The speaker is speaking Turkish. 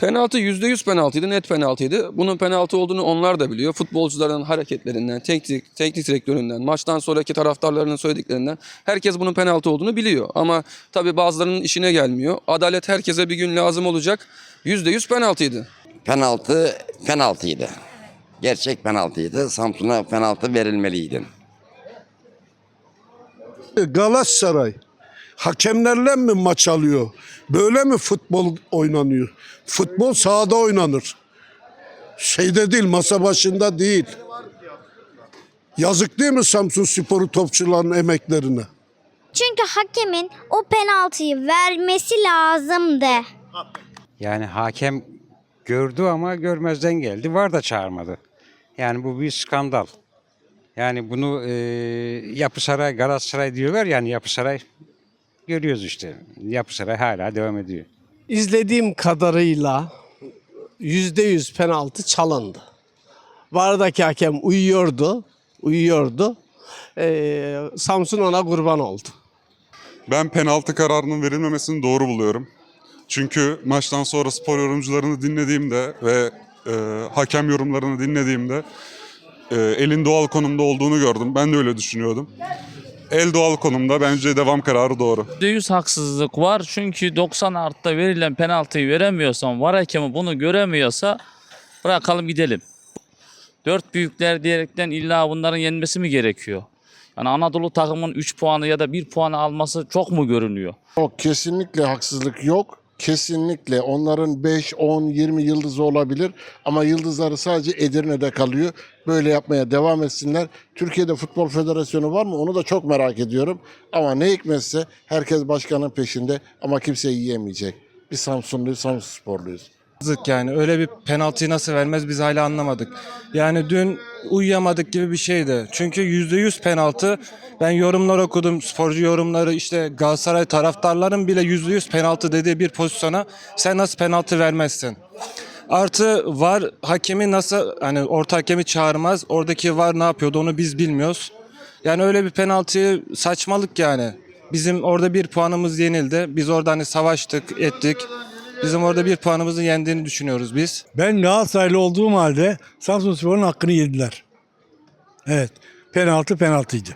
Penaltı %100 penaltıydı, net penaltıydı. Bunun penaltı olduğunu onlar da biliyor. Futbolcuların hareketlerinden, teknik, teknik direktöründen, maçtan sonraki taraftarlarının söylediklerinden herkes bunun penaltı olduğunu biliyor. Ama tabii bazılarının işine gelmiyor. Adalet herkese bir gün lazım olacak. %100 penaltıydı. Penaltı penaltıydı. Gerçek penaltıydı. Samsun'a penaltı verilmeliydi. Galatasaray hakemlerle mi maç alıyor? Böyle mi futbol oynanıyor? Futbol sahada oynanır. Şeyde değil, masa başında değil. Yazık değil mi Samsun Sporu topçuların emeklerine? Çünkü hakemin o penaltıyı vermesi lazımdı. Yani hakem gördü ama görmezden geldi. Var da çağırmadı. Yani bu bir skandal. Yani bunu e, Yapı Saray, Galatasaray diyorlar yani Yapı Saray görüyoruz işte. Yapı Saray hala devam ediyor. İzlediğim kadarıyla yüzde yüz penaltı çalındı. Vardaki hakem uyuyordu, uyuyordu. Ee, Samsun ona kurban oldu. Ben penaltı kararının verilmemesini doğru buluyorum. Çünkü maçtan sonra spor yorumcularını dinlediğimde ve e, hakem yorumlarını dinlediğimde e, elin doğal konumda olduğunu gördüm. Ben de öyle düşünüyordum. El doğal konumda bence devam kararı doğru. %100 haksızlık var. Çünkü 90 artıda verilen penaltıyı veremiyorsan, var hakemi bunu göremiyorsa bırakalım gidelim. Dört büyükler diyerekten illa bunların yenmesi mi gerekiyor? Yani Anadolu takımın 3 puanı ya da 1 puanı alması çok mu görünüyor? Yok kesinlikle haksızlık yok. Kesinlikle onların 5, 10, 20 yıldızı olabilir ama yıldızları sadece Edirne'de kalıyor. Böyle yapmaya devam etsinler. Türkiye'de Futbol Federasyonu var mı? Onu da çok merak ediyorum. Ama ne hikmetse herkes başkanın peşinde ama kimse yiyemeyecek. Biz Samsunluyuz, Samsun sporluyuz. Yazık yani öyle bir penaltıyı nasıl vermez biz hala anlamadık. Yani dün uyuyamadık gibi bir şeydi. Çünkü %100 penaltı. Ben yorumlar okudum, sporcu yorumları işte Galatasaray taraftarların bile %100 penaltı dediği bir pozisyona sen nasıl penaltı vermezsin? Artı var hakemi nasıl hani orta hakemi çağırmaz. Oradaki var ne yapıyordu onu biz bilmiyoruz. Yani öyle bir penaltıyı saçmalık yani. Bizim orada bir puanımız yenildi. Biz orada hani savaştık, ettik. Bizim orada bir puanımızı yendiğini düşünüyoruz biz. Ben Galatasaraylı olduğum halde Samsunspor'un hakkını yediler. Evet. Penaltı penaltıydı.